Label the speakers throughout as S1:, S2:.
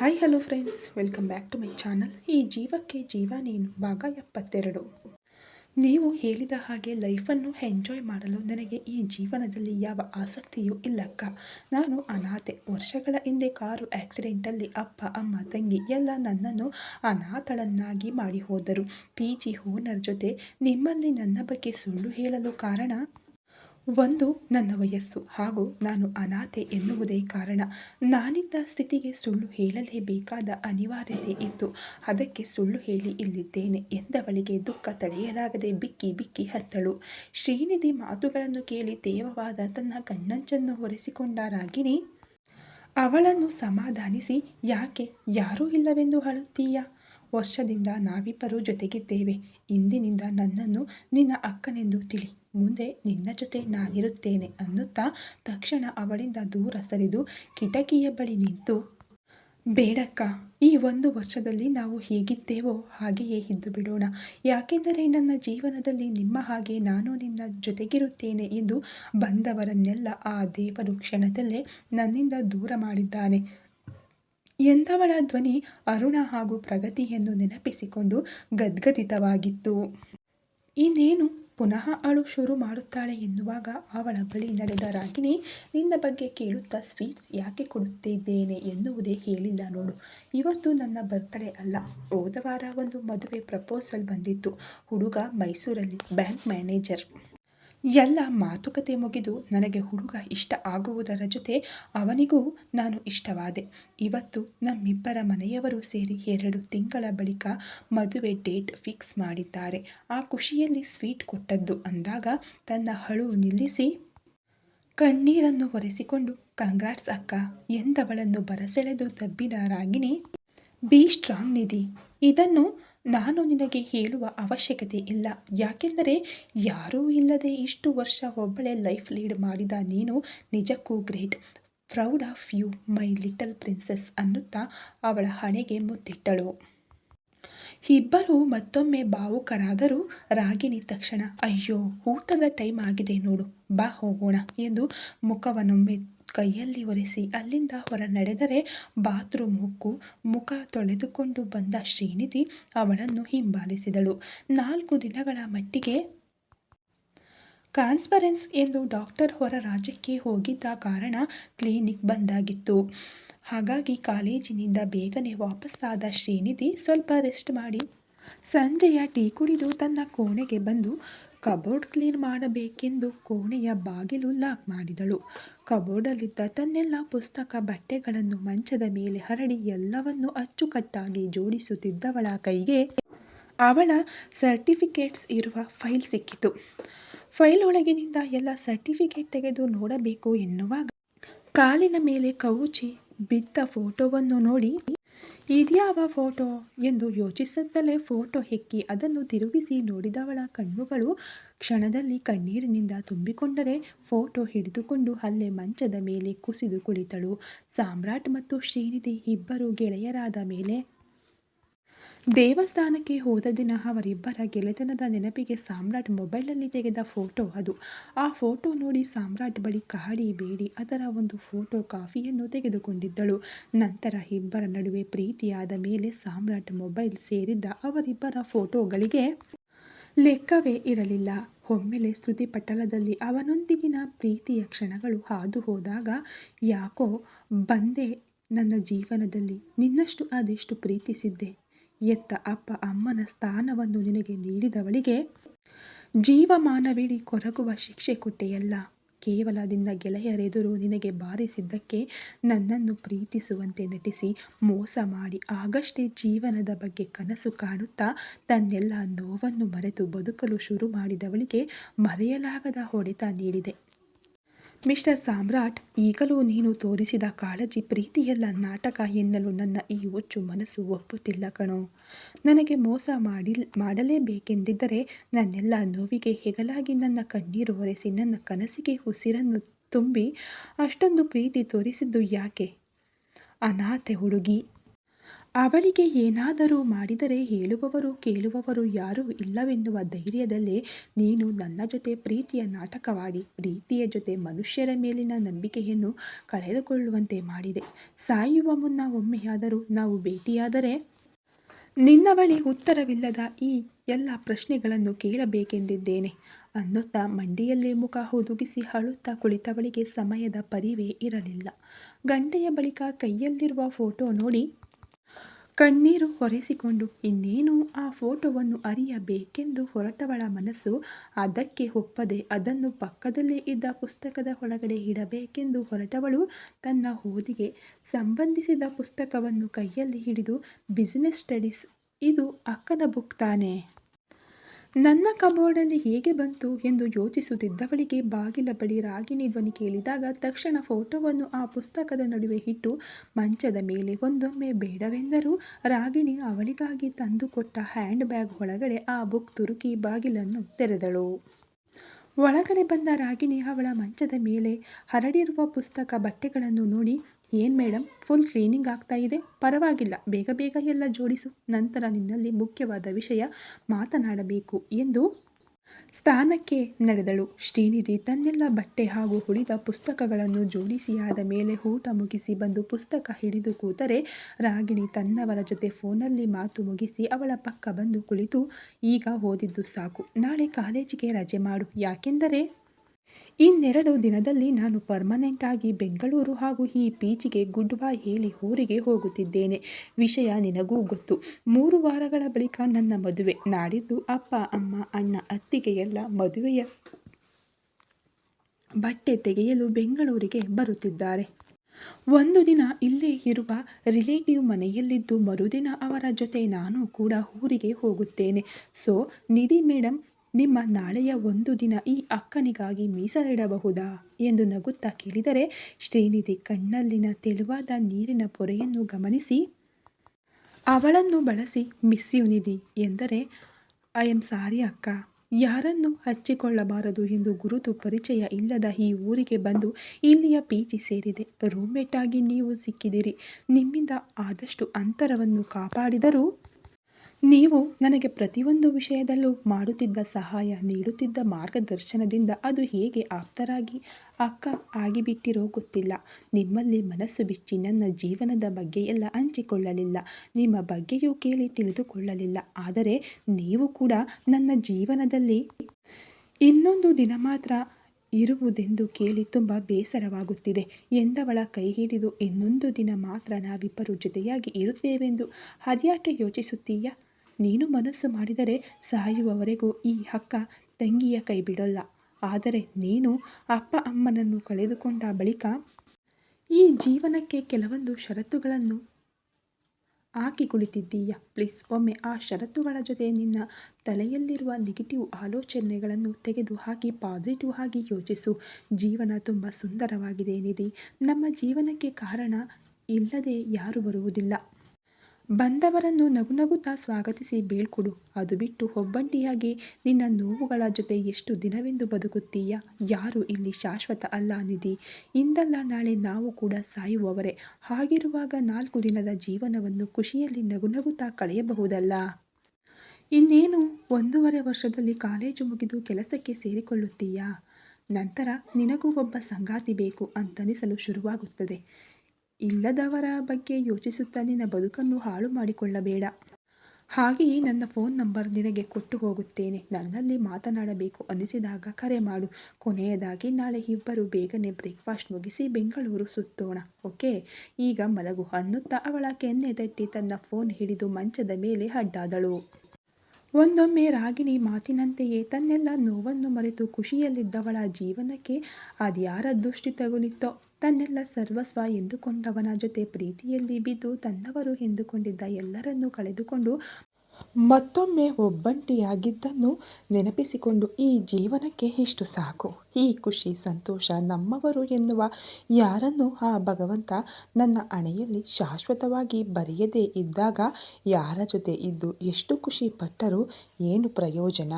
S1: Hi hello friends welcome back to my channel ಈ ಜೀವಕ್ಕೆ ಜೀವ ನೀನು, ಭಾಗ ಎಪ್ಪತ್ತೆರಡು. ನೀವು ಹೇಳಿದ ಹಾಗೆ ಲೈಫನ್ನು ಎಂಜಾಯ್ ಮಾಡಲು ನನಗೆ ಈ ಜೀವನದಲ್ಲಿ ಯಾವ ಆಸಕ್ತಿಯೂ ಇಲ್ಲಕ್ಕ. ನಾನು ಅನಾಥೆ. ವರ್ಷಗಳ ಹಿಂದೆ ಕಾರು ಆಕ್ಸಿಡೆಂಟಲ್ಲಿ ಅಪ್ಪ, ಅಮ್ಮ, ತಂಗಿ ಎಲ್ಲ ನನ್ನನ್ನು ಅನಾಥಳನ್ನಾಗಿ ಮಾಡಿ ಹೋದರು. ಪಿ ಜಿ ಓನರ್ ಜೊತೆ ನಿಮ್ಮಲ್ಲಿ ನನ್ನ ಬಗ್ಗೆ ಸುಳ್ಳು ಹೇಳಲು ಕಾರಣ? ಒಂದು ನನ್ನ ವಯಸ್ಸು ಹಾಗೂ ನಾನು ಅನಾಥೆ ಎನ್ನುವುದೇ ಕಾರಣ. ನಾನಿದ್ದ ಸ್ಥಿತಿಗೆ ಸುಳ್ಳು ಹೇಳಲೇಬೇಕಾದ ಅನಿವಾರ್ಯತೆ ಇತ್ತು. ಅದಕ್ಕೆ ಸುಳ್ಳು ಹೇಳಿ ಇಲ್ಲಿದ್ದೇನೆ ಎಂದವಳಿಗೆ ದುಃಖ ತಡೆಯಲಾಗದೆ ಬಿಕ್ಕಿ ಬಿಕ್ಕಿ ಹತ್ತಳು. ಶ್ರೀನಿಧಿ ಮಾತುಗಳನ್ನು ಕೇಳಿ ತೇವವಾದ ತನ್ನ ಕಣ್ಣಂಚನ್ನು ಹೊರೆಸಿಕೊಂಡ ರಾಗಿಣಿ, ಅವಳನ್ನು ಸಮಾಧಾನಿಸಿ, ಯಾಕೆ? ಯಾರೂ ಇಲ್ಲವೆಂದು ಅಳುತ್ತೀಯ? ವರ್ಷದಿಂದ ನಾವಿಬ್ಬರೂ ಜೊತೆಗಿದ್ದೇವೆ. ಇಂದಿನಿಂದ ನನ್ನನ್ನು ನಿನ್ನ ಅಕ್ಕನೆಂದು ತಿಳಿ ಮುಂದೆ ನಿನ್ನ ಜೊತೆ ನಾನಿರುತ್ತೇನೆ ಅನ್ನುತ್ತಾ ತಕ್ಷಣ ಅವಳಿಂದ ದೂರ ಸರಿದು ಕಿಟಕಿಯ ಬಳಿ ನಿಂತು, ಬೇಡಕ್ಕ, ಈ ಒಂದು ವರ್ಷದಲ್ಲಿ ನಾವು ಹೇಗಿದ್ದೇವೋ ಹಾಗೆಯೇ ಇದ್ದು ಬಿಡೋಣ. ಯಾಕೆಂದರೆ ನನ್ನ ಜೀವನದಲ್ಲಿ ನಿಮ್ಮ ಹಾಗೆ ನಾನು ನಿನ್ನ ಜೊತೆಗಿರುತ್ತೇನೆ ಎಂದು ಬಂದವರನ್ನೆಲ್ಲ ಆ ದೇವರು ಕ್ಷಣದಲ್ಲೇ ನನ್ನಿಂದ ದೂರ ಮಾಡಿದ್ದಾನೆ. ಎಂದವಳ ಧ್ವನಿ ಅರುಣ ಹಾಗೂ ಪ್ರಗತಿಯನ್ನು ನೆನಪಿಸಿಕೊಂಡು ಗದ್ಗದಿತವಾಗಿತ್ತು. ಇನ್ನೇನು? ಪುನಃ ಅಳು ಶುರು ಮಾಡುತ್ತಾಳೆ ಎನ್ನುವಾಗ ಅವಳ ಬಳಿ ನಡೆದ ರಾಗಿಣಿ ನಿನ್ನ ಬಗ್ಗೆ ಕೇಳುತ್ತಾ ಸ್ವೀಟ್ಸ್ ಯಾಕೆ ಕೊಡುತ್ತಿದ್ದೇನೆ ಎನ್ನುವುದೇ ಹೇಳಿಲ್ಲ ನೋಡು. ಇವತ್ತು ನನ್ನ ಬರ್ತ್ಡೇ ಅಲ್ಲ. ಹೋದ ಒಂದು ಮದುವೆ ಪ್ರಪೋಸಲ್ ಬಂದಿತ್ತು. ಹುಡುಗ ಮೈಸೂರಲ್ಲಿ ಬ್ಯಾಂಕ್ ಮ್ಯಾನೇಜರ್ ಎಲ್ಲ ಮಾತುಕತೆ ಮುಗಿದು ನನಗೆ ಹುಡುಗ ಇಷ್ಟ ಆಗುವುದರ ಜೊತೆ ಅವನಿಗೂ ನಾನು ಇಷ್ಟವಾದೆ. ಇವತ್ತು ನಮ್ಮಿಬ್ಬರ ಮನೆಯವರು ಸೇರಿ ಎರಡು ತಿಂಗಳ ಬಳಿಕ ಮದುವೆ ಡೇಟ್ ಫಿಕ್ಸ್ ಮಾಡಿದ್ದಾರೆ. ಆ ಖುಷಿಯಲ್ಲಿ ಸ್ವೀಟ್ ಕೊಟ್ಟದ್ದು ಅಂದಾಗ ತನ್ನ ಹಳು ನಿಲ್ಲಿಸಿ, ಕಣ್ಣೀರನ್ನು ಒರೆಸಿಕೊಂಡು, ಕಂಗ್ರಾಟ್ಸ್ ಅಕ್ಕ, ಎಂದವಳನ್ನು ಬರಸೆಳೆದು ತಬ್ಬಿದ ರಾಗಿಣಿ, ಬಿ ಸ್ಟ್ರಾಂಗ್ ನಿಧಿ, ಇದನ್ನು ನಾನು ನಿನಗೆ ಹೇಳುವ ಅವಶ್ಯಕತೆ ಇಲ್ಲ. ಯಾಕೆಂದರೆ ಯಾರೂ ಇಲ್ಲದೆ ಇಷ್ಟು ವರ್ಷ ಒಬ್ಬಳೇ ಲೈಫ್ ಲೀಡ್ ಮಾಡಿದ ನೀನು ನಿಜಕ್ಕೂ great. Proud of you, my little princess ಅನ್ನುತ್ತಾ ಅವಳ ಹಣೆಗೆ ಮುತ್ತಿಟ್ಟಳು. ಇಬ್ಬರು ಮತ್ತೊಮ್ಮೆ ಭಾವುಕರಾದರೂ ರಾಗಿಣಿ ತಕ್ಷಣ, ಅಯ್ಯೋ, ಊಟದ ಟೈಮ್ ಆಗಿದೆ ನೋಡು, ಬಾ ಹೋಗೋಣ ಎಂದು ಮುಖವನ್ನೊಮ್ಮೆ ಕೈಯಲ್ಲಿ ಒರೆಸಿ ಅಲ್ಲಿಂದ ಹೊರ ನಡೆದರೆ ಬಾತ್ರೂಮ್ ಮುಕ್ಕು, ಮುಖ ತೊಳೆದುಕೊಂಡು ಬಂದ ಶ್ರೀನಿಧಿ ಅವಳನ್ನು ಹಿಂಬಾಲಿಸಿದಳು. ನಾಲ್ಕು ದಿನಗಳ ಮಟ್ಟಿಗೆ ಕಾನ್ಸ್ಪರೆನ್ಸ್ ಎಂದು ಡಾಕ್ಟರ್ ಹೊರ ರಾಜ್ಯಕ್ಕೆ ಹೋಗಿದ್ದ ಕಾರಣ ಕ್ಲಿನಿಕ್ ಬಂದಾಗಿತ್ತು. ಹಾಗಾಗಿ ಕಾಲೇಜಿನಿಂದ ಬೇಗನೆ ವಾಪಸ್ಸಾದ ಶ್ರೀನಿಧಿ ಸ್ವಲ್ಪ ರೆಸ್ಟ್ ಮಾಡಿ. ಸಂಜೆಯ ಟೀ ಕುಡಿದು ತನ್ನ ಕೋಣೆಗೆ ಬಂದು ಕಬೋರ್ಡ್ ಕ್ಲೀನ್ ಮಾಡಬೇಕೆಂದು ಕೋಣೆಯ ಬಾಗಿಲು ಲಾಕ್ ಮಾಡಿದಳು. ಕಬೋರ್ಡಲ್ಲಿದ್ದ ತನ್ನೆಲ್ಲ ಪುಸ್ತಕ, ಬಟ್ಟೆಗಳನ್ನು ಮಂಚದ ಮೇಲೆ ಹರಡಿ ಎಲ್ಲವನ್ನು ಅಚ್ಚುಕಟ್ಟಾಗಿ ಜೋಡಿಸುತ್ತಿದ್ದವಳ ಕೈಗೆ ಅವಳ ಸರ್ಟಿಫಿಕೇಟ್ಸ್ ಇರುವ ಫೈಲ್ ಸಿಕ್ಕಿತು. ಫೈಲ್ ಒಳಗಿನಿಂದ ಎಲ್ಲ ಸರ್ಟಿಫಿಕೇಟ್ ತೆಗೆದು ನೋಡಬೇಕು ಎನ್ನುವಾಗ ಕಾಲಿನ ಮೇಲೆ ಕವುಚಿ ಬಿದ್ದ ಫೋಟೋವನ್ನು ನೋಡಿ ಇದ್ಯಾವ ಫೋಟೋ ಎಂದು ಯೋಚಿಸುತ್ತಲೇ ಫೋಟೋ ಹೆಕ್ಕಿ ಅದನ್ನು ತಿರುಗಿಸಿ ನೋಡಿದವಳ ಕಣ್ಣುಗಳು ಕ್ಷಣದಲ್ಲಿ ಕಣ್ಣೀರಿನಿಂದ ತುಂಬಿಕೊಂಡರೆ ಫೋಟೋ ಹಿಡಿದುಕೊಂಡು ಹಲ್ಲೆ ಮಂಚದ ಮೇಲೆ ಕುಸಿದು ಕುಳಿತಳು. ಸಾಮ್ರಾಟ್ ಮತ್ತು ಶ್ರೀನಿಧಿ ಇಬ್ಬರು ಗೆಳೆಯರಾದ ಮೇಲೆ ದೇವಸ್ಥಾನಕ್ಕೆ ಹೋದ ದಿನ ಅವರಿಬ್ಬರ ಗೆಳೆತನದ ನೆನಪಿಗೆ ಸಾಮ್ರಾಟ್ ಮೊಬೈಲಲ್ಲಿ ತೆಗೆದ ಫೋಟೋ ಅದು. ಆ ಫೋಟೋ ನೋಡಿ ಸಾಮ್ರಾಟ್ ಬಳಿ ಕಾಡಿ ಬೇಡಿ, ಅದರ ಒಂದು ಫೋಟೋ ಕಾಫಿಯನ್ನು ತೆಗೆದುಕೊಂಡಿದ್ದಳು. ನಂತರ ಇಬ್ಬರ ನಡುವೆ ಪ್ರೀತಿಯಾದ ಮೇಲೆ ಸಾಮ್ರಾಟ್ ಮೊಬೈಲ್ ಸೇರಿದ್ದ ಅವರಿಬ್ಬರ ಫೋಟೋಗಳಿಗೆ ಲೆಕ್ಕವೇ ಇರಲಿಲ್ಲ. ಒಮ್ಮೆಲೆ ಸ್ತುತಿ ಪಟಲದಲ್ಲಿ ಅವನೊಂದಿಗಿನ ಪ್ರೀತಿಯ ಕ್ಷಣಗಳು ಹಾದು ಹೋದಾಗ, ಯಾಕೋ ಬಂದೆ ನನ್ನ ಜೀವನದಲ್ಲಿ, ನಿನ್ನಷ್ಟು ಅದೆಷ್ಟು ಪ್ರೀತಿಸಿದ್ದೆ. ಎತ್ತ ಅಪ್ಪ ಅಮ್ಮನ ಸ್ಥಾನವನ್ನು ನಿನಗೆ ನೀಡಿದವಳಿಗೆ ಜೀವಮಾನವಿಡೀ ಕೊರಗುವ ಶಿಕ್ಷೆ ಕೊಟ್ಟೆಯಲ್ಲ. ಕೇವಲದಿಂದ ಗೆಳೆಯರೆದುರು ನಿನಗೆ ಬಾರಿಸಿದ್ದಕ್ಕೆ ನನ್ನನ್ನು ಪ್ರೀತಿಸುವಂತೆ ನಟಿಸಿ ಮೋಸ ಮಾಡಿ ಆಗಷ್ಟೇ ಜೀವನದ ಬಗ್ಗೆ ಕನಸು ಕಾಣುತ್ತಾ ತನ್ನೆಲ್ಲ ನೋವನ್ನು ಮರೆತು ಬದುಕಲು ಶುರು ಮಾಡಿದವಳಿಗೆ ಮರೆಯಲಾಗದ ಹೊಡೆತ ನೀಡಿದೆ. ಮಿಸ್ಟರ್ ಸಾಮ್ರಾಟ್, ಈಗಲೂ ನೀನು ತೋರಿಸಿದ ಕಾಳಜಿ, ಪ್ರೀತಿಯೆಲ್ಲ ನಾಟಕ ಎನ್ನಲು ನನ್ನ ಈ ಹುಚ್ಚು ಮನಸ್ಸು ಒಪ್ಪುತ್ತಿಲ್ಲ ಕಣೋ. ನನಗೆ ಮೋಸ ಮಾಡಿ ಮಾಡಲೇಬೇಕೆಂದಿದ್ದರೆ ನನ್ನೆಲ್ಲ ನೋವಿಗೆ ಹೆಗಲಾಗಿ ನನ್ನ ಕಣ್ಣೀರು ಒರೆಸಿ ನನ್ನ ಕನಸಿಗೆ ಉಸಿರನ್ನು ತುಂಬಿ ಅಷ್ಟೊಂದು ಪ್ರೀತಿ ತೋರಿಸಿದ್ದು ಯಾಕೆ? ಅನಾಥೆ ಹುಡುಗಿ ಅವಳಿಗೆ ಏನಾದರೂ ಮಾಡಿದರೆ ಹೇಳುವವರು ಕೇಳುವವರು ಯಾರೂ ಇಲ್ಲವೆನ್ನುವ ಧೈರ್ಯದಲ್ಲೇ ನೀನು ನನ್ನ ಜೊತೆ ಪ್ರೀತಿಯ ನಾಟಕವಾಡಿ ಪ್ರೀತಿಯ ಜೊತೆ ಮನುಷ್ಯರ ಮೇಲಿನ ನಂಬಿಕೆಯನ್ನು ಕಳೆದುಕೊಳ್ಳುವಂತೆ ಮಾಡಿದೆ. ಸಾಯುವ ಮುನ್ನ ಒಮ್ಮೆಯಾದರೂ ನಾವು ಭೇಟಿಯಾದರೆ? ನಿನ್ನ ಬಳಿ ಉತ್ತರವಿಲ್ಲದ ಈ ಎಲ್ಲ ಪ್ರಶ್ನೆಗಳನ್ನು ಕೇಳಬೇಕೆಂದಿದ್ದೇನೆ. ಅನ್ನುತ್ತಾ ಮಂಡಿಯಲ್ಲಿ ಮುಖ ಹುದುಗಿಸಿ ಅಳುತ್ತಾ ಕುಳಿತವಳಿಗೆ ಸಮಯದ ಪರಿವೇ ಇರಲಿಲ್ಲ. ಗಂಟೆಯ ಬಳಿಕ ಕೈಯಲ್ಲಿರುವ ಫೋಟೋ ನೋಡಿ ಕಣ್ಣೀರು ಹೊರೆಸಿಕೊಂಡು, ಇನ್ನೇನು ಆ ಫೋಟೋವನ್ನು ಅರಿಯಬೇಕೆಂದು ಹೊರಟವಳ ಮನಸ್ಸು ಅದಕ್ಕೆ ಒಪ್ಪದೆ ಅದನ್ನು ಪಕ್ಕದಲ್ಲೇ ಇದ್ದ ಪುಸ್ತಕದ ಒಳಗಡೆ ಇಡಬೇಕೆಂದು ಹೊರಟವಳು ತನ್ನ ಓದಿಗೆ ಸಂಬಂಧಿಸಿದ ಪುಸ್ತಕವನ್ನು ಕೈಯಲ್ಲಿ ಹಿಡಿದು ಬಿಸಿನೆಸ್ ಸ್ಟಡೀಸ್ ಇದು ಅಕ್ಕನ ಬುಕ್ ತಾನೇ? ನನ್ನ ಕಬೋರ್ಡಲ್ಲಿ ಹೇಗೆ ಬಂತು ಎಂದು ಯೋಚಿಸುತ್ತಿದ್ದವಳಿಗೆ ಬಾಗಿಲ ಬಳಿ ರಾಗಿಣಿ ಧ್ವನಿ ಕೇಳಿದಾಗ ತಕ್ಷಣ ಫೋಟೋವನ್ನು ಆ ಪುಸ್ತಕದ ನಡುವೆ ಇಟ್ಟು, ಮಂಚದ ಮೇಲೆ ಒಂದೊಮ್ಮೆ ಬೇಡವೆಂದರೂ ರಾಗಿಣಿ ಅವಳಿಗಾಗಿ ತಂದುಕೊಟ್ಟ ಹ್ಯಾಂಡ್ ಬ್ಯಾಗ್ ಒಳಗಡೆ ಆ ಬುಕ್ ತುರುಕಿ ಬಾಗಿಲನ್ನು ತೆರೆದಳು. ಒಳಗಡೆ ಬಂದ ರಾಗಿಣಿ ಅವಳ ಮಂಚದ ಮೇಲೆ ಹರಡಿರುವ ಪುಸ್ತಕ ಬಟ್ಟೆಗಳನ್ನು ನೋಡಿ ಏನು ಮೇಡಮ್ ಫುಲ್ ಕ್ಲೀನಿಂಗ್ ಆಗ್ತಾ ಇದೆ? ಪರವಾಗಿಲ್ಲ. ಬೇಗ ಬೇಗ ಎಲ್ಲ ಜೋಡಿಸು. ನಂತರ ನಿನ್ನಲ್ಲಿ ಮುಖ್ಯವಾದ ವಿಷಯ ಮಾತನಾಡಬೇಕು ಎಂದು ಸ್ಥಾನಕ್ಕೆ ನಡೆದಳು. ಶ್ರೀನಿಧಿ ತನ್ನೆಲ್ಲ ಬಟ್ಟೆ ಹಾಗೂ ಉಳಿದ ಪುಸ್ತಕಗಳನ್ನು ಜೋಡಿಸಿಯಾದ ಮೇಲೆ ಊಟ ಮುಗಿಸಿ ಬಂದು ಪುಸ್ತಕ ಹಿಡಿದು ಕೂತರೆ ರಾಗಿಣಿ ತನ್ನವರ ಜೊತೆ ಫೋನಲ್ಲಿ ಮಾತು ಮುಗಿಸಿ ಅವಳ ಪಕ್ಕ ಬಂದು ಕುಳಿತು, ಈಗ ಓದಿದ್ದು ಸಾಕು. ನಾಳೆ ಕಾಲೇಜಿಗೆ ರಜೆ ಮಾಡು. ಯಾಕೆಂದರೆ ಇನ್ನೆರಡು ದಿನದಲ್ಲಿ ನಾನು ಪರ್ಮನೆಂಟ್ ಆಗಿ ಬೆಂಗಳೂರು ಹಾಗೂ ಈ ಪೀಚಿಗೆ ಗುಡ್ ಬೈ ಹೇಳಿ ಊರಿಗೆ ಹೋಗುತ್ತಿದ್ದೇನೆ. ವಿಷಯ ನಿನಗೂ ಗೊತ್ತು. ಮೂರು ವಾರಗಳ ಬಳಿಕ ನನ್ನ ಮದುವೆ. ನಾಡಿದ್ದು ಅಪ್ಪ, ಅಮ್ಮ, ಅಣ್ಣ, ಅತ್ತಿಗೆ ಎಲ್ಲ ಮದುವೆಯ ಬಟ್ಟೆ ತೆಗೆಯಲು ಬೆಂಗಳೂರಿಗೆ ಬರುತ್ತಿದ್ದಾರೆ. ಒಂದು ದಿನ ಇಲ್ಲೇ ಇರುವ ರಿಲೇಟಿವ್ ಮನೆಯಲ್ಲಿದ್ದು ಮರುದಿನ ಅವರ ಜೊತೆ ನಾನು ಕೂಡ ಊರಿಗೆ ಹೋಗುತ್ತೇನೆ. ಸೊ, ನಿಧಿ ಮೇಡಮ್ ನಿಮ್ಮ ನಾಳೆಯ ಒಂದು ದಿನ ಈ ಅಕ್ಕನಿಗಾಗಿ ಮೀಸಲಿಡಬಹುದಾ ಎಂದು ನಗುತ್ತಾ ಕೇಳಿದರೆ, ಶ್ರೀನಿಧಿ ಕಣ್ಣಲ್ಲಿನ ತೆಳುವಾದ ನೀರಿನ ಪೊರೆಯನ್ನು ಗಮನಿಸಿ, ಅವಳನ್ನು ಬಳಸಿ ಮಿಸ್ ಯುನಿಧಿ ಎಂದರೆ ಐ ಎಂ ಸಾರಿ ಅಕ್ಕ. ಯಾರನ್ನು ಹಚ್ಚಿಕೊಳ್ಳಬಾರದು ಎಂದು ಗುರುತು ಪರಿಚಯ ಇಲ್ಲದ ಈ ಊರಿಗೆ ಬಂದು ಇಲ್ಲಿಯ ಪೀಚಿ ಸೇರಿದೆ. ರೂಮ್ಮೇಟ್ ಆಗಿ ನೀವು ಸಿಕ್ಕಿದಿರಿ. ನಿಮ್ಮಿಂದ ಆದಷ್ಟು ಅಂತರವನ್ನು ಕಾಪಾಡಿದರೂ ನೀವು ನನಗೆ ಪ್ರತಿಯೊಂದು ವಿಷಯದಲ್ಲೂ ಮಾಡುತ್ತಿದ್ದ ಸಹಾಯ, ನೀಡುತ್ತಿದ್ದ ಮಾರ್ಗದರ್ಶನದಿಂದ ಅದು ಹೇಗೆ ಆಪ್ತರಾಗಿ, ಅಕ್ಕ ಆಗಿಬಿಟ್ಟಿರೋ ಗೊತ್ತಿಲ್ಲ. ನಿಮ್ಮಲ್ಲಿ ಮನಸ್ಸು ಬಿಚ್ಚಿ ನನ್ನ ಜೀವನದ ಬಗ್ಗೆ ಎಲ್ಲ ಹಂಚಿಕೊಳ್ಳಲಿಲ್ಲ. ನಿಮ್ಮ ಬಗ್ಗೆಯೂ ಕೇಳಿ ತಿಳಿದುಕೊಳ್ಳಲಿಲ್ಲ. ಆದರೆ ನೀವು ಕೂಡ ನನ್ನ ಜೀವನದಲ್ಲಿ ಇನ್ನೊಂದು ದಿನ ಮಾತ್ರ ಇರುವುದೆಂದು ಕೇಳಿ ತುಂಬ ಬೇಸರವಾಗುತ್ತಿದೆ. ಎಂದವಳ ಕೈ ಹಿಡಿದು ಇನ್ನೊಂದು ದಿನ ಮಾತ್ರ ನಾವಿಬ್ಬರು ಜೊತೆಯಾಗಿ ಇರುತ್ತೇವೆಂದು ಅದ್ಯಾಕೆ ಯೋಚಿಸುತ್ತೀಯಾ? ನೀನು ಮನಸ್ಸು ಮಾಡಿದರೆ ಸಾಯುವವರೆಗೂ ಈ ಹಕ್ಕ ತಂಗಿಯ ಕೈ ಬಿಡೋಲ್ಲ ಆದರೆ ನೀನು ಅಪ್ಪ ಅಮ್ಮನನ್ನು ಕಳೆದುಕೊಂಡ ಬಳಿಕ ಈ ಜೀವನಕ್ಕೆ ಕೆಲವೊಂದು ಷರತ್ತುಗಳನ್ನು ಹಾಕಿ ಕುಳಿತಿದ್ದೀಯ? ಪ್ಲೀಸ್, ಒಮ್ಮೆ ಆ ಷರತ್ತುಗಳ ಜೊತೆ ನಿನ್ನ ತಲೆಯಲ್ಲಿರುವ ನೆಗೆಟಿವ್ ಆಲೋಚನೆಗಳನ್ನು ತೆಗೆದು ಹಾಕಿ ಪಾಸಿಟಿವ್ ಆಗಿ ಯೋಚಿಸು. ಜೀವನ ತುಂಬ ಸುಂದರವಾಗಿದೆ ನಿಧಿ. ನಮ್ಮ ಜೀವನಕ್ಕೆ ಕಾರಣ ಇಲ್ಲದೆ ಯಾರು ಬರುವುದಿಲ್ಲ. ಬಂದವರನ್ನು ನಗುನಗುತ್ತಾ ಸ್ವಾಗತಿಸಿ ಬೀಳ್ಕೊಡು. ಅದು ಬಿಟ್ಟು ಒಬ್ಬಂಟಿಯಾಗಿ ನಿನ್ನ ನೋವುಗಳ ಜೊತೆ ಎಷ್ಟು ದಿನವೆಂದು ಬದುಕುತ್ತೀಯ? ಯಾರು ಇಲ್ಲಿ ಶಾಶ್ವತ ಅಲ್ಲ ನಿಧಿ. ಇಂದಲ್ಲ ನಾಳೆ ನಾವು ಕೂಡ ಸಾಯುವವರೇ. ಹಾಗಿರುವಾಗ ನಾಲ್ಕು ದಿನದ ಜೀವನವನ್ನು ಖುಷಿಯಲ್ಲಿ ನಗುನಗುತ್ತಾ ಕಳೆಯಬಹುದಲ್ಲ? ಇನ್ನೇನು ಒಂದೂವರೆ ವರ್ಷದಲ್ಲಿ ಕಾಲೇಜು ಮುಗಿದು ಕೆಲಸಕ್ಕೆ ಸೇರಿಕೊಳ್ಳುತ್ತೀಯಾ? ನಂತರ ನಿನಗೂ ಒಬ್ಬ ಸಂಗಾತಿ ಬೇಕು ಅಂತನಿಸಲು ಶುರುವಾಗುತ್ತದೆ. ಇಲ್ಲದವರ ಬಗ್ಗೆ ಯೋಚಿಸುತ್ತಾ ನಿನ್ನ ಬದುಕನ್ನು ಹಾಳು ಮಾಡಿಕೊಳ್ಳಬೇಡ. ಹಾಗೆಯೇ ನನ್ನ ಫೋನ್ ನಂಬರ್ ನಿನಗೆ ಕೊಟ್ಟು ಹೋಗುತ್ತೇನೆ. ನನ್ನಲ್ಲಿ ಮಾತನಾಡಬೇಕು ಅನಿಸಿದಾಗ ಕರೆ ಮಾಡು. ಕೊನೆಯದಾಗಿ ನಾಳೆ ಇಬ್ಬರು ಬೇಗನೆ ಬ್ರೇಕ್ಫಾಸ್ಟ್ ಮುಗಿಸಿ ಬೆಂಗಳೂರು ಸುತ್ತೋಣ. ಓಕೆ? ಈಗ ಮಲಗು ಅನ್ನುತ್ತಾ ಅವಳ ಕೆನ್ನೆ ತಟ್ಟಿ ತನ್ನ ಫೋನ್ ಹಿಡಿದು ಮಂಚದ ಮೇಲೆ ಅಡ್ಡಾದಳು. ಒಂದೊಮ್ಮೆ ರಾಗಿಣಿ ಮಾತಿನಂತೆಯೇ ತನ್ನೆಲ್ಲ ನೋವನ್ನು ಮರೆತು ಖುಷಿಯಲ್ಲಿದ್ದವಳ ಜೀವನಕ್ಕೆ ಅದ್ಯಾರ ದೃಷ್ಟಿ ತಗುಲಿತ್ತೋ? ತನ್ನೆಲ್ಲ ಸರ್ವಸ್ವ ಎಂದುಕೊಂಡವನ ಜೊತೆ ಪ್ರೀತಿಯಲ್ಲಿ ಬಿದ್ದು ತನ್ನವರು ಎಂದುಕೊಂಡಿದ್ದ ಎಲ್ಲರನ್ನೂ ಕಳೆದುಕೊಂಡು ಮತ್ತೊಮ್ಮೆ ಒಬ್ಬಂಟಿಯಾಗಿದ್ದನ್ನು ನೆನಪಿಸಿಕೊಂಡು ಈ ಜೀವನಕ್ಕೆ ಇಷ್ಟು ಸಾಕು. ಈ ಖುಷಿ, ಸಂತೋಷ ನಮ್ಮವರು ಎನ್ನುವ ಯಾರನ್ನು ಆ ಭಗವಂತ ನನ್ನ ಅಣೆಯಲ್ಲಿ ಶಾಶ್ವತವಾಗಿ ಬರೆಯದೇ ಇದ್ದಾಗ ಯಾರ ಜೊತೆ ಇದ್ದು ಎಷ್ಟು ಖುಷಿ ಪಟ್ಟರೂ ಏನು ಪ್ರಯೋಜನ?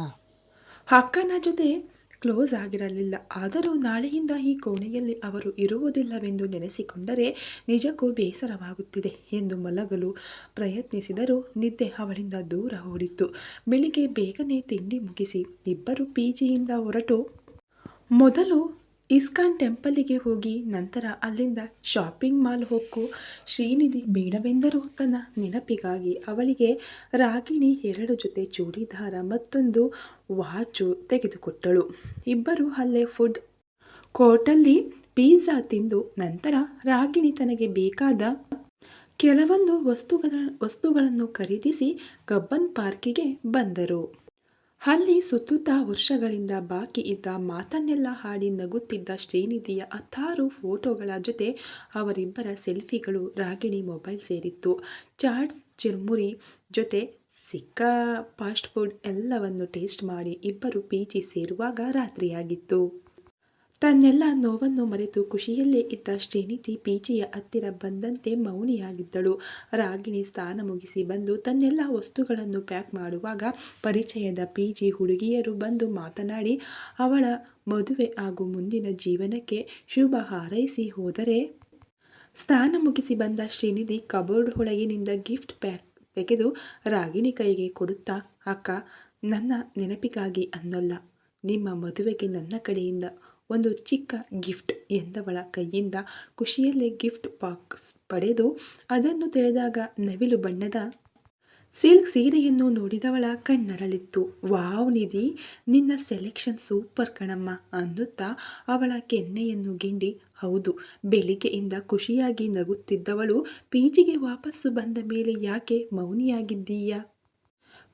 S1: ಅಕ್ಕನ ಜೊತೆ ಕ್ಲೋಸ್ ಆಗಿರಲಿಲ್ಲ. ಆದರೂ ನಾಳೆಯಿಂದ ಈ ಕೋಣೆಯಲ್ಲಿ ಅವರು ಇರುವುದಿಲ್ಲವೆಂದು ನೆನೆಸಿಕೊಂಡರೆ ನಿಜಕ್ಕೂ ಬೇಸರವಾಗುತ್ತಿದೆ ಎಂದು ಮಲಗಲು ಪ್ರಯತ್ನಿಸಿದರೂ ನಿದ್ದೆ ಅವಳಿಂದ ದೂರ ಓಡಿತ್ತು. ಬೆಳಿಗ್ಗೆ ಬೇಗನೆ ತಿಂಡಿ ಮುಗಿಸಿ ಇಬ್ಬರು ಪಿ ಜಿಯಿಂದ ಹೊರಟು ಮೊದಲು ಇಸ್ಕಾನ್ ಟೆಂಪಲಿಗೆ ಹೋಗಿ ನಂತರ ಅಲ್ಲಿಂದ ಶಾಪಿಂಗ್ ಮಾಲ್ ಹೊಕ್ಕು. ಶ್ರೀನಿಧಿ ಬೇಡವೆಂದರೂ ತನ್ನ ನೆನಪಿಗಾಗಿ ಅವಳಿಗೆ ರಾಗಿಣಿ ಎರಡು ಜೊತೆ ಚೂಡಿದಾರ ಮತ್ತೊಂದು ವಾಚು ತೆಗೆದುಕೊಟ್ಟಳು. ಇಬ್ಬರು ಅಲ್ಲೇ ಫುಡ್ ಕೋರ್ಟಲ್ಲಿ ಪಿಜ್ಜಾ ತಿಂದು ನಂತರ ರಾಗಿಣಿ ತನಗೆ ಬೇಕಾದ ಕೆಲವೊಂದು ವಸ್ತುಗಳ, ವಸ್ತುಗಳನ್ನು ಖರೀದಿಸಿ ಕಬ್ಬನ್ ಪಾರ್ಕಿಗೆ ಬಂದರು. ಅಲ್ಲಿ ಸುತ್ತುತ್ತಾ ವರ್ಷಗಳಿಂದ ಬಾಕಿ ಇದ್ದ ಮಾತನ್ನೆಲ್ಲ ಹಾಡಿ ನಗುತ್ತಿದ್ದ ಶ್ರೀನಿಧಿಯ ಹತ್ತಾರು ಫೋಟೋಗಳ ಜೊತೆ ಅವರಿಬ್ಬರ ಸೆಲ್ಫಿಗಳು ರಾಗಿಣಿ ಮೊಬೈಲ್ ಸೇರಿತ್ತು. ಚಾಟ್ಸ್, ಚಿರ್ಮುರಿ ಜೊತೆ ಸಿಕ್ಕ ಫಾಸ್ಟ್ ಫುಡ್ ಎಲ್ಲವನ್ನು ಟೇಸ್ಟ್ ಮಾಡಿ ಇಬ್ಬರು ಪಿ ಸೇರುವಾಗ ರಾತ್ರಿಯಾಗಿತ್ತು. ತನ್ನೆಲ್ಲ ನೋವನ್ನು ಮರೆತು ಖುಷಿಯಲ್ಲೇ ಇದ್ದ ಶ್ರೀನಿಧಿ ಪೀಚಿಯ ಹತ್ತಿರ ಬಂದಂತೆ ಮೌನಿಯಾಗಿದ್ದಳು. ರಾಗಿಣಿ ಸ್ನಾನ ಮುಗಿಸಿ ಬಂದು ತನ್ನೆಲ್ಲ ವಸ್ತುಗಳನ್ನು ಪ್ಯಾಕ್ ಮಾಡುವಾಗ ಪರಿಚಯದ ಪಿಜಿ ಹುಡುಗಿಯರು ಬಂದು ಮಾತನಾಡಿ, ಅವಳ ಮದುವೆ ಹಾಗೂ ಮುಂದಿನ ಜೀವನಕ್ಕೆ ಶುಭ ಹಾರೈಸಿ ಹೋದರೆ? ಸ್ನಾನ ಮುಗಿಸಿ ಬಂದ ಶ್ರೀನಿಧಿ ಕಬೋರ್ಡ್ ಒಳಗಿನಿಂದ ಗಿಫ್ಟ್ ಪ್ಯಾಕ್ ತೆಗೆದು ರಾಗಿಣಿ ಕೈಗೆ ಕೊಡುತ್ತಾ, ಅಕ್ಕ, ನನ್ನ ನೆನಪಿಗಾಗಿ ಅನ್ನಲ್ಲ. ನಿಮ್ಮ ಮದುವೆಗೆ ನನ್ನ ಕಡೆಯಿಂದ ಒಂದು ಚಿಕ್ಕ ಗಿಫ್ಟ್ ಎಂದವಳ ಕೈಯಿಂದ ಖುಷಿಯಲ್ಲೇ ಗಿಫ್ಟ್ ಬಾಕ್ಸ್ ಪಡೆದು ಅದನ್ನು ತೆರೆದಾಗ ನವಿಲು ಬಣ್ಣದ ಸಿಲ್ಕ್ ಸೀರೆಯನ್ನು ನೋಡಿದವಳ ಕಣ್ಣರಳಿತ್ತು. ವಾವ್ ನಿಧಿ, ನಿನ್ನ ಸೆಲೆಕ್ಷನ್ ಸೂಪರ್ ಕಣಮ್ಮ ಅನ್ನುತ್ತಾ ಅವಳ ಕೆನ್ನೆಯನ್ನು ಗಿಂಡಿ. ಹೌದು, ಬೆಳಿಗ್ಗೆಯಿಂದ ಖುಷಿಯಾಗಿ ನಗುತ್ತಿದ್ದವಳು ಪೀಜಿಗೆ ವಾಪಸ್ಸು ಬಂದ ಮೇಲೆ ಯಾಕೆ ಮೌನಿಯಾಗಿದ್ದೀಯಾ?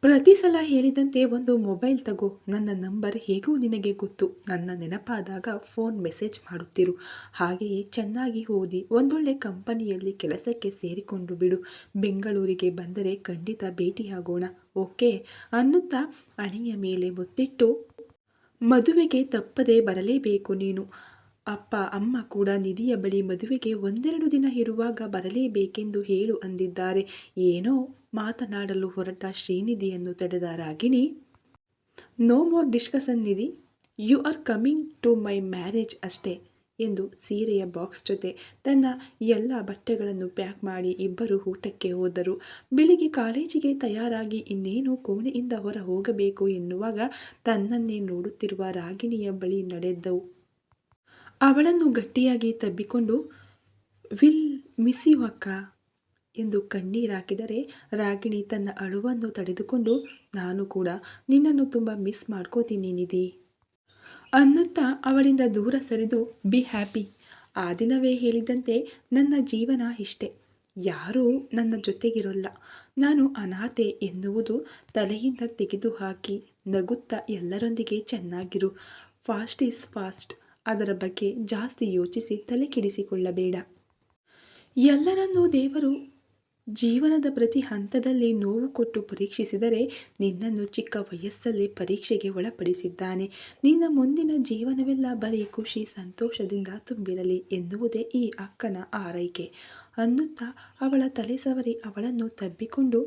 S1: ಪ್ರತಿ ಸಲ ಹೇಳಿದಂತೆ ಒಂದು ಮೊಬೈಲ್ ತಗೋ. ನನ್ನ ನಂಬರ್ ಹೇಗೂ ನಿನಗೆ ಗೊತ್ತು. ನನ್ನ ನೆನಪಾದಾಗ ಫೋನ್ ಮೆಸೇಜ್ ಮಾಡುತ್ತಿರು. ಹಾಗೆಯೇ ಚೆನ್ನಾಗಿ ಓದಿ, ಒಂದೊಳ್ಳೆ ಕಂಪನಿಯಲ್ಲಿ ಕೆಲಸಕ್ಕೆ ಸೇರಿಕೊಂಡು ಬಿಡು. ಬೆಂಗಳೂರಿಗೆ ಬಂದರೆ ಖಂಡಿತ ಭೇಟಿಯಾಗೋಣ. ಓಕೆ? ಅನ್ನುತ್ತಾ ಹಣೆಯ ಮೇಲೆ ಮುತ್ತಿಟ್ಟು, ಮದುವೆಗೆ ತಪ್ಪದೆ ಬರಲೇಬೇಕು ನೀನು. ಅಪ್ಪ, ಅಮ್ಮ ಕೂಡ ನಿಧಿಯ ಬಳಿ ಮದುವೆಗೆ ಒಂದೆರಡು ದಿನ ಇರುವಾಗ ಬರಲೇಬೇಕೆಂದು ಹೇಳು ಅಂದಿದ್ದಾರೆ. ಏನೋ ಮಾತನಾಡಲು ಹೊರಟ ಶ್ರೀನಿಧಿಯನ್ನು ತಡೆದ Ragini no more discussion Nidhi. You are coming to my marriage ಅಷ್ಟೇ ಎಂದು ಸೀರೆಯ ಬಾಕ್ಸ್ ಜೊತೆ ತನ್ನ ಎಲ್ಲ ಬಟ್ಟೆಗಳನ್ನು ಪ್ಯಾಕ್ ಮಾಡಿ ಇಬ್ಬರು ಊಟಕ್ಕೆ ಹೋದರು. ಬೆಳಿಗ್ಗೆ ಕಾಲೇಜಿಗೆ ತಯಾರಾಗಿ ಇನ್ನೇನು ಕೋಣೆಯಿಂದ ಹೊರ ಹೋಗಬೇಕು ಎನ್ನುವಾಗ ತನ್ನನ್ನೇ ನೋಡುತ್ತಿರುವ ರಾಗಿಣಿಯ ಬಳಿ ನಡೆದವು. ಅವಳನ್ನು ಗಟ್ಟಿಯಾಗಿ ತಬ್ಬಿಕೊಂಡು, ವಿಲ್ ಮಿಸ್ ಯು ಅಕ್ಕ ಎಂದು ಕಣ್ಣೀರಾಕಿದರೆ ರಾಗಿಣಿ ತನ್ನ ಅಳುವನ್ನು ತಡೆದುಕೊಂಡು, ನಾನು ಕೂಡ ನಿನ್ನನ್ನು ತುಂಬ ಮಿಸ್ ಮಾಡ್ಕೋತೀನಿ ನಿಧಿ ಅನ್ನುತ್ತಾ ಅವಳಿಂದ ದೂರ ಸರಿದು, ಬಿ ಹ್ಯಾಪಿ. ಆ ದಿನವೇ ಹೇಳಿದಂತೆ ನನ್ನ ಜೀವನ ಇಷ್ಟೆ. ಯಾರೂ ನನ್ನ ಜೊತೆಗಿರೋಲ್ಲ. ನಾನು ಅನಾಥೆ ಎನ್ನುವುದು ತಲೆಯಿಂದ ತೆಗೆದುಹಾಕಿ ನಗುತ್ತಾ ಎಲ್ಲರೊಂದಿಗೆ ಚೆನ್ನಾಗಿರು. ಫಾಸ್ಟ್ ಈಸ್ ಫಾಸ್ಟ್ ಅದರ ಬಗ್ಗೆ ಜಾಸ್ತಿ ಯೋಚಿಸಿ ತಲೆ ಕೆಡಿಸಿಕೊಳ್ಳಬೇಡ ಎಲ್ಲರನ್ನೂ ದೇವರು ಜೀವನದ ಪ್ರತಿ ಹಂತದಲ್ಲಿ ನೋವು ಕೊಟ್ಟು ಪರೀಕ್ಷಿಸಿದರೆ ನಿನ್ನನ್ನು ಚಿಕ್ಕ ವಯಸ್ಸಲ್ಲಿ ಪರೀಕ್ಷೆಗೆ ಒಳಪಡಿಸಿದ್ದಾನೆ. ನಿನ್ನ ಮುಂದಿನ ಜೀವನವೆಲ್ಲ ಬರೀ ಖುಷಿ, ಸಂತೋಷದಿಂದ ತುಂಬಿರಲಿ ಎನ್ನುವುದೇ ಈ ಅಕ್ಕನ ಆರೈಕೆ. ಅನ್ನುತ್ತಾ ಅವಳ ತಲೆ ಸವರಿ ಅವಳನ್ನು ತಬ್ಬಿಕೊಂಡು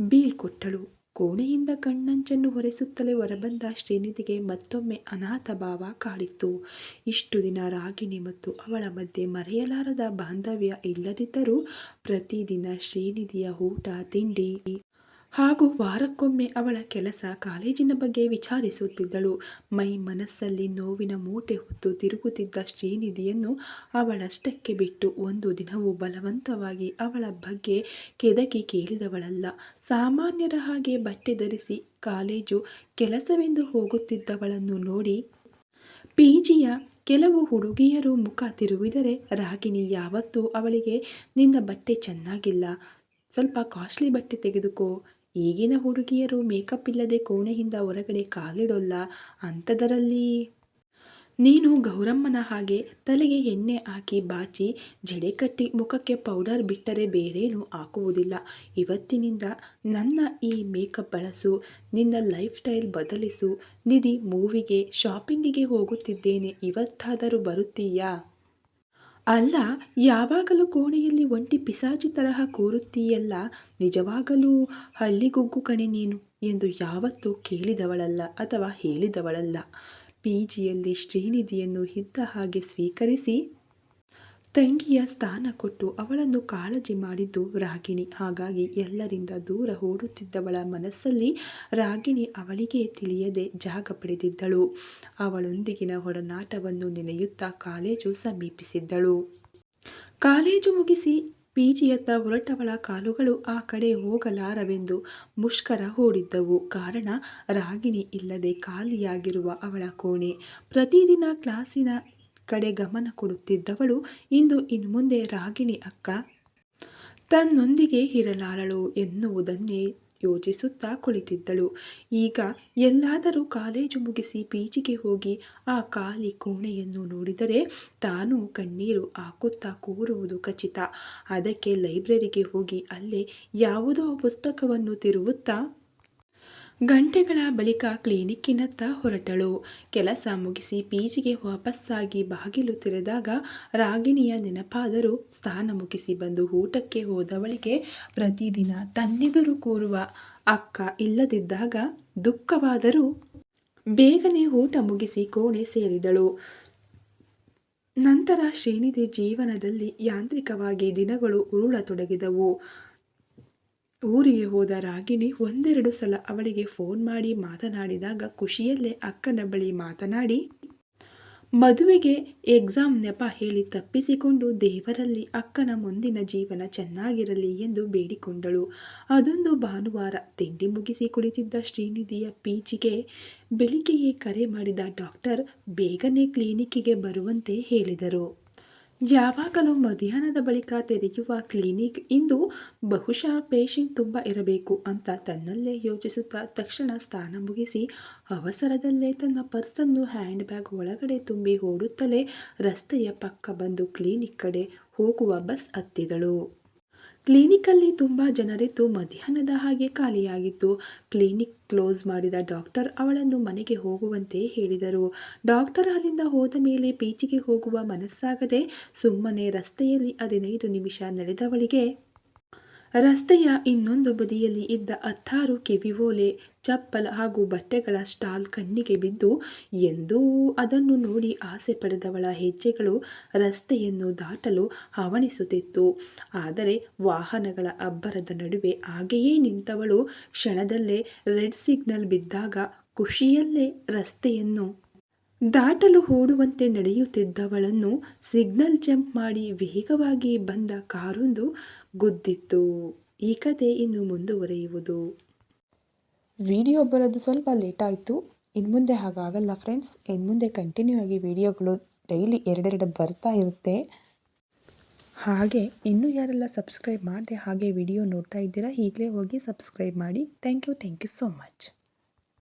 S1: ಬೀಳ್ಕೊಟ್ಟಳು. ಕೋಣೆಯಿಂದ ಕಣ್ಣಂಚನ್ನು ಹೊರೆಸುತ್ತಲೇ ಹೊರಬಂದ ಶ್ರೀನಿಧಿಗೆ ಮತ್ತೊಮ್ಮೆ ಅನಾಥ ಭಾವ ಕಾಡಿತ್ತು. ಇಷ್ಟು ದಿನ ರಾಗಿಣಿ ಮತ್ತು ಅವಳ ಮಧ್ಯೆ ಮರೆಯಲಾರದ ಬಾಂಧವ್ಯ ಇಲ್ಲದಿದ್ದರೂ ಪ್ರತಿದಿನ ಶ್ರೀನಿಧಿಯ ಊಟ, ತಿಂಡಿ ಹಾಗೂ ವಾರಕ್ಕೊಮ್ಮೆ ಅವಳ ಕೆಲಸ ಕಾಲೇಜಿನ ಬಗ್ಗೆ ವಿಚಾರಿಸುತ್ತಿದ್ದಳು. ಮೈ ಮನಸ್ಸಲ್ಲಿ ನೋವಿನ ಮೂಟೆ ಹೊತ್ತು ತಿರುಗುತ್ತಿದ್ದ ಶ್ರೀನಿಧಿಯನ್ನು ಅವಳಷ್ಟಕ್ಕೆ ಬಿಟ್ಟು ಒಂದು ದಿನವೂ ಬಲವಂತವಾಗಿ ಅವಳ ಬಗ್ಗೆ ಕೆದಕಿ ಕೇಳಿದವಳಲ್ಲ. ಸಾಮಾನ್ಯರ ಹಾಗೆ ಬಟ್ಟೆ ಧರಿಸಿ ಕಾಲೇಜು ಕೆಲಸವೆಂದು ಹೋಗುತ್ತಿದ್ದವಳನ್ನು ನೋಡಿ ಪಿ ಜಿಯ ಕೆಲವು ಹುಡುಗಿಯರು ಮುಖ ತಿರುವಿದರೆ ರಾಗಿಣಿ ಯಾವತ್ತೂ ಅವಳಿಗೆ, ನಿನ್ನ ಬಟ್ಟೆ ಚೆನ್ನಾಗಿಲ್ಲ. ಸ್ವಲ್ಪ ಕಾಸ್ಟ್ಲಿ ಬಟ್ಟೆ ತೆಗೆದುಕೋ. ಈಗಿನ ಹುಡುಗಿಯರು ಮೇಕಪ್ ಇಲ್ಲದೆ ಕೋಣೆಯಿಂದ ಹೊರಗಡೆ ಕಾಲಿಡೋಲ್ಲ ಅಂಥದರಲ್ಲಿ ನೀನು ಗೌರಮ್ಮನ ಹಾಗೆ ತಲೆಗೆ ಎಣ್ಣೆ ಹಾಕಿ ಬಾಚಿ ಜಡೆ ಕಟ್ಟಿ ಮುಖಕ್ಕೆ ಪೌಡರ್ ಬಿಟ್ಟರೆ ಬೇರೇನೂ ಹಾಕುವುದಿಲ್ಲ. ಇವತ್ತಿನಿಂದ ನನ್ನ ಈ ಮೇಕಪ್ ಬಳಸು, ನಿನ್ನ ಲೈಫ್ ಸ್ಟೈಲ್ ಬದಲಿಸು. ನಿಧಿ ಮೂವಿಗೆ, ಶಾಪಿಂಗಿಗೆ ಹೋಗುತ್ತಿದ್ದೇನೆ. ಇವತ್ತಾದರೂ ಬರುತ್ತೀಯಾ? ಅಲ್ಲ, ಯಾವಾಗಲೂ ಕೋಣೆಯಲ್ಲಿ ಒಂಟಿ ಪಿಶಾಚಿ ತರಹ ಕೂರುತ್ತೀಯಲ್ಲ, ನಿಜವಾಗಲೂ ಹಳ್ಳಿಗುಗ್ಗು ಕಣೆ ನೀನು ಎಂದು ಯಾವತ್ತೂ ಕೇಳಿದವಳಲ್ಲ ಅಥವಾ ಹೇಳಿದವಳಲ್ಲ. ಪಿ ಜಿಯಲ್ಲಿ ಶ್ರೀನಿಧಿಯನ್ನು ಇದ್ದ ಹಾಗೆ ಸ್ವೀಕರಿಸಿ ತಂಗಿಯ ಸ್ಥಾನ ಕೊಟ್ಟು ಅವಳನ್ನು ಕಾಳಜಿ ಮಾಡಿದ್ದು ರಾಗಿಣಿ. ಹಾಗಾಗಿ ಎಲ್ಲರಿಂದ ದೂರ ಓಡುತ್ತಿದ್ದವಳ ಮನಸ್ಸಲ್ಲಿ ರಾಗಿಣಿ ಅವಳಿಗೆ ತಿಳಿಯದೆ ಜಾಗ ಪಡೆದಿದ್ದಳು. ಅವಳೊಂದಿಗಿನ ಹೊರನಾಟವನ್ನು ನೆನೆಯುತ್ತಾ ಕಾಲೇಜು ಸಮೀಪಿಸಿದ್ದಳು. ಕಾಲೇಜು ಮುಗಿಸಿ ಪಿಜಿಯತ್ತ ಹೊರಟವಳ ಕಾಲುಗಳು ಆ ಕಡೆ ಹೋಗಲಾರವೆಂದು ಮುಷ್ಕರ ಹೂಡಿದ್ದವು. ಕಾರಣ ರಾಗಿಣಿ ಇಲ್ಲದೆ ಖಾಲಿಯಾಗಿರುವ ಅವಳ ಕೋಣೆ. ಪ್ರತಿದಿನ ಕ್ಲಾಸಿನ ಕಡೆ ಗಮನ ಕೊಡುತ್ತಿದ್ದವಳು. ಇಂದು ಇನ್ನು ಮುಂದೆ ರಾಗಿಣಿ ಅಕ್ಕ ತನ್ನೊಂದಿಗೆ ಇರಲಾರಳು ಎನ್ನುವುದನ್ನೇ ಯೋಚಿಸುತ್ತಾ ಕುಳಿತಿದ್ದಳು. ಈಗ ಎಲ್ಲಾದರೂ ಕಾಲೇಜು ಮುಗಿಸಿ ಪೀಚಿಗೆ ಹೋಗಿ ಆ ಖಾಲಿ ಕೋಣೆಯನ್ನು ನೋಡಿದರೆ ತಾನು ಕಣ್ಣೀರು ಹಾಕುತ್ತಾ ಕೂರುವುದು ಖಚಿತ. ಅದಕ್ಕೆ ಲೈಬ್ರರಿಗೆ ಹೋಗಿ ಅಲ್ಲೇ ಯಾವುದೋ ಪುಸ್ತಕವನ್ನು ತಿರುವುತ್ತಾ ಗಂಟೆಗಳ ಬಳಿಕ ಕ್ಲಿನಿಕ್ಕಿನತ್ತ ಹೊರಟಳು. ಕೆಲಸ ಮುಗಿಸಿ ಪೀಜಿಗೆ ವಾಪಸ್ಸಾಗಿ ಬಾಗಿಲು ತೆರೆದಾಗ ರಾಗಿಣಿಯ ನೆನಪಾದರೂ ಸ್ಥಾನ ಮುಗಿಸಿ ಬಂದು ಊಟಕ್ಕೆ ಹೋದವಳಿಗೆ ಪ್ರತಿದಿನ ತನ್ನೆದುರು ಕೂರುವ ಅಕ್ಕ ಇಲ್ಲದಿದ್ದಾಗ ದುಃಖವಾದರೂ ಬೇಗನೆ ಊಟ ಮುಗಿಸಿ ಕೋಣೆ ಸೇರಿದಳು. ನಂತರ ಶ್ರೀನಿಧಿ ಜೀವನದಲ್ಲಿ ಯಾಂತ್ರಿಕವಾಗಿ ದಿನಗಳು ಉರುಳತೊಡಗಿದವು. ಊರಿಗೆ ಹೋದ ರಾಗಿಣಿ ಒಂದೆರಡು ಸಲ ಅವಳಿಗೆ ಫೋನ್ ಮಾಡಿ ಮಾತನಾಡಿದಾಗ ಖುಷಿಯಲ್ಲೇ ಅಕ್ಕನ ಬಳಿ ಮಾತನಾಡಿ, ಮದುವೆಗೆ ಎಕ್ಸಾಮ್ ನೆಪ ಹೇಳಿ ತಪ್ಪಿಸಿಕೊಂಡು ದೇವರಲ್ಲಿ ಅಕ್ಕನ ಮುಂದಿನ ಜೀವನ ಚೆನ್ನಾಗಿರಲಿ ಎಂದು ಬೇಡಿಕೊಂಡಳು. ಅದೊಂದು ಭಾನುವಾರ ತಿಂಡಿ ಮುಗಿಸಿ ಕುಳಿತಿದ್ದ ಶ್ರೀನಿಧಿಯ ಪೀಚಿಗೆ ಬೆಳಿಗ್ಗೆಯೇ ಕರೆ ಮಾಡಿದ ಡಾಕ್ಟರ್, ಬೇಗನೆ ಕ್ಲಿನಿಕ್ಕಿಗೆ ಬರುವಂತೆ ಹೇಳಿದರು. ಯಾವಾಗಲೂ ಮಧ್ಯಾಹ್ನದ ಬಳಿಕ ತೆರೆಯುವ ಕ್ಲಿನಿಕ್ ಇಂದು ಬಹುಶಃ ಪೇಷಂಟ್ ತುಂಬ ಇರಬೇಕು ಅಂತ ತನ್ನಲ್ಲೇ ಯೋಚಿಸುತ್ತಾ ತಕ್ಷಣ ಸ್ಥಾನ ಮುಗಿಸಿ ಅವಸರದಲ್ಲೇ ತನ್ನ ಪರ್ಸನ್ನು ಹ್ಯಾಂಡ್ ಬ್ಯಾಗ್ ಒಳಗಡೆ ತುಂಬಿ ಓಡುತ್ತಲೇ ರಸ್ತೆಯ ಪಕ್ಕ ಬಂದು ಕ್ಲಿನಿಕ್ ಕಡೆ ಹೋಗುವ ಬಸ್ ಹತ್ತಿದಳು. ಕ್ಲಿನಿಕಲ್ಲಿ ತುಂಬ ಜನರಿದ್ದು ಮಧ್ಯಾಹ್ನದ ಹಾಗೆ ಖಾಲಿಯಾಗಿತ್ತು. ಕ್ಲಿನಿಕ್ ಕ್ಲೋಸ್ ಮಾಡಿದ ಡಾಕ್ಟರ್ ಅವಳನ್ನು ಮನೆಗೆ ಹೋಗುವಂತೆ ಹೇಳಿದರು. ಡಾಕ್ಟರ್ ಅಲ್ಲಿಂದ ಹೋದ ಮೇಲೆ ಬೀಚಿಗೆ ಹೋಗುವ ಮನಸ್ಸಾಗದೆ ಸುಮ್ಮನೆ ರಸ್ತೆಯಲ್ಲಿ ಹದಿನೈದು ನಿಮಿಷ ನಡೆದವಳಿಗೆ ರಸ್ತೆಯ ಇನ್ನೊಂದು ಬದಿಯಲ್ಲಿ ಇದ್ದ ಹತ್ತಾರು ಕಿವಿಓಲೆ ಚಪ್ಪಲ್ ಹಾಗೂ ಬಟ್ಟೆಗಳ ಸ್ಟಾಲ್ ಕಣ್ಣಿಗೆ ಬಿದ್ದು ಎಂದೂ ಅದನ್ನು ನೋಡಿ ಆಸೆ ಪಡೆದವಳ ಹೆಜ್ಜೆಗಳು ರಸ್ತೆಯನ್ನು ದಾಟಲು ಹವಣಿಸುತ್ತಿತ್ತು ಆದರೆ ವಾಹನಗಳ ಅಬ್ಬರದ ನಡುವೆ ಹಾಗೆಯೇ ನಿಂತವಳು ಕ್ಷಣದಲ್ಲೇ ರೆಡ್ ಸಿಗ್ನಲ್ ಬಿದ್ದಾಗ ಖುಷಿಯಲ್ಲೇ ರಸ್ತೆಯನ್ನು ದಾಟಲು ಓಡುವಂತೆ ನಡೆಯುತ್ತಿದ್ದವಳನ್ನು ಸಿಗ್ನಲ್ ಜಂಪ್ ಮಾಡಿ ವೇಗವಾಗಿ ಬಂದ ಕಾರೊಂದು ಗುದ್ದಿತ್ತು. ಈ ಕತೆ ಇನ್ನು ಮುಂದುವರೆಯುವುದು. ವಿಡಿಯೋ ಬರೋದು ಸ್ವಲ್ಪ ಲೇಟ್ ಆಯಿತು. ಇನ್ನು ಮುಂದೆ ಹಾಗಾಗಲ್ಲ ಫ್ರೆಂಡ್ಸ್ ಇನ್ನು ಮುಂದೆ ಕಂಟಿನ್ಯೂ ಆಗಿ ವಿಡಿಯೋಗಳು ಡೈಲಿ ಎರಡೆರಡು ಬರ್ತಾ ಇರುತ್ತೆ. ಹಾಗೆ ಇನ್ನೂ ಯಾರೆಲ್ಲ ಸಬ್ಸ್ಕ್ರೈಬ್ ಮಾಡಿದೆ ಹಾಗೆ ವಿಡಿಯೋ ನೋಡ್ತಾ ಇದ್ದೀರಾ, ಈಗಲೇ ಹೋಗಿ ಸಬ್ಸ್ಕ್ರೈಬ್ ಮಾಡಿ. Thank you thank you so much